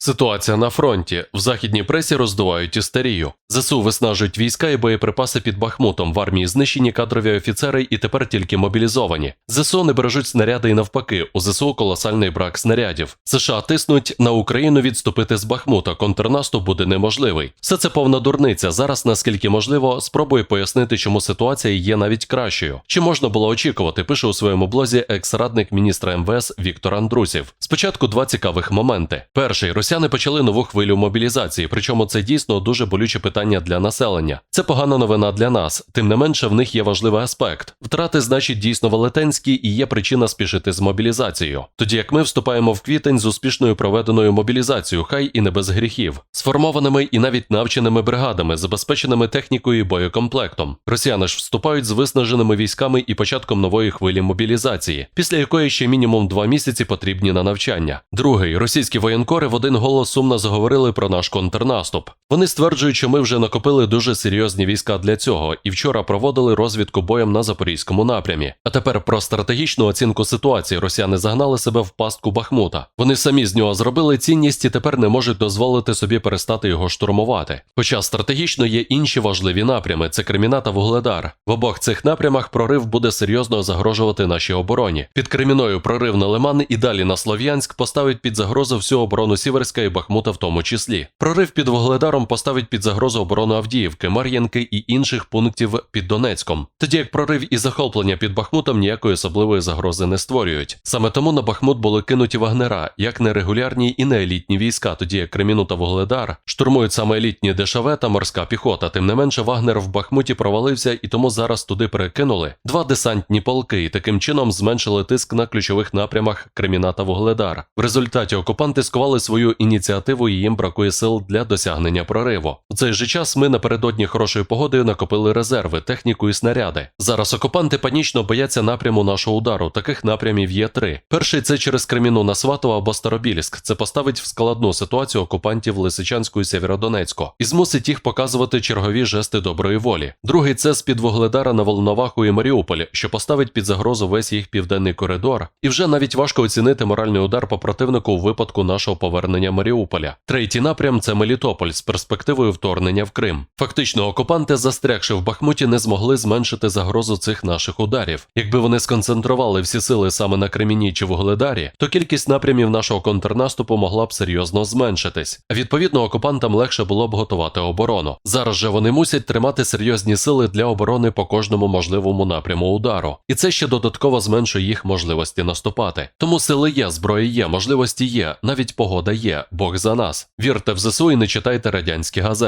Ситуація на фронті. В західній пресі роздувають істерію. ЗСУ виснажують війська і боєприпаси під Бахмутом. В армії знищені кадрові офіцери і тепер тільки мобілізовані. ЗСУ не бережуть снаряди і навпаки. У ЗСУ колосальний брак снарядів. США тиснуть на Україну відступити з Бахмута. Контрнаступ буде неможливий. Все це повна дурниця. Зараз, наскільки можливо, спробую пояснити, чому ситуація є навіть кращою. Чи можна було очікувати? Пише у своєму блозі екс-радник міністра МВС Віктор Андрусів. Спочатку два цікавих моменти. Перший росіяни почали нову хвилю мобілізації, причому це дійсно дуже болюче питання для населення. Це погана новина для нас. Тим не менше, в них є важливий аспект. Втрати, значить, дійсно велетенські і є причина спішити з мобілізацією. Тоді як ми вступаємо в квітень з успішною проведеною мобілізацією, хай і не без гріхів, сформованими і навіть навченими бригадами, забезпеченими технікою і боєкомплектом. Росіяни ж вступають з виснаженими військами і початком нової хвилі мобілізації, після якої ще мінімум два місяці потрібні на навчання. Другий російські воєнкори в один голос сумно заговорили про наш контрнаступ. Вони стверджують, що ми вже накопили дуже серйозні війська для цього, і вчора проводили розвідку боєм на запорізькому напрямі. А тепер про стратегічну оцінку ситуації росіяни загнали себе в пастку Бахмута. Вони самі з нього зробили цінність і тепер не можуть дозволити собі перестати його штурмувати. Хоча стратегічно є інші важливі напрями: це Креміна та Вугледар. В обох цих напрямах прорив буде серйозно загрожувати нашій обороні. Під Креміною прорив на Лиман і далі на Слов'янськ поставить під загрозу всю оборону Сіверська і Бахмута в тому числі. Прорив під Вугледаром поставить під загрозу оборону Авдіївки, Мар'їнки і інших пунктів під Донецьком. Тоді як прорив і захоплення під Бахмутом ніякої особливої загрози не створюють. Саме тому на Бахмут були кинуті вагнера, як нерегулярні і не елітні війська, тоді як Креміну та Вугледар штурмують саме елітні ДШВ та морська піхота. Тим не менше, Вагнер в Бахмуті провалився і тому зараз туди перекинули два десантні полки і таким чином зменшили тиск на ключових напрямах Креміна та Вугледар. В результаті окупанти скували свою ініціативу і їм бракує сил для досягнення прориву. Цей же час ми напередодні хорошої погоди накопили резерви, техніку і снаряди. Зараз окупанти панічно бояться напряму нашого удару. Таких напрямів є три. Перший це через Креміну на Сватово або Старобільськ. Це поставить в складну ситуацію окупантів Лисичанську і Сєвєродонецьку і змусить їх показувати чергові жести доброї волі. Другий це з під Вугледара на Волноваху і Маріуполь, що поставить під загрозу весь їх південний коридор. І вже навіть важко оцінити моральний удар по противнику у випадку нашого повернення Маріуполя. Третій напрям це Мелітополь з перспективою вторгнення в Крим. Фактично, окупанти, застрягши в Бахмуті, не змогли зменшити загрозу цих наших ударів. Якби вони сконцентрували всі сили саме на Креміні чи Вугледарі, то кількість напрямів нашого контрнаступу могла б серйозно зменшитись. А відповідно, окупантам легше було б готувати оборону. Зараз же вони мусять тримати серйозні сили для оборони по кожному можливому напряму удару, і це ще додатково зменшує їх можливості наступати. Тому сили є, зброя є, можливості є, навіть погода є. Бог за нас. Вірте в ЗСУ і не читайте радянські газети.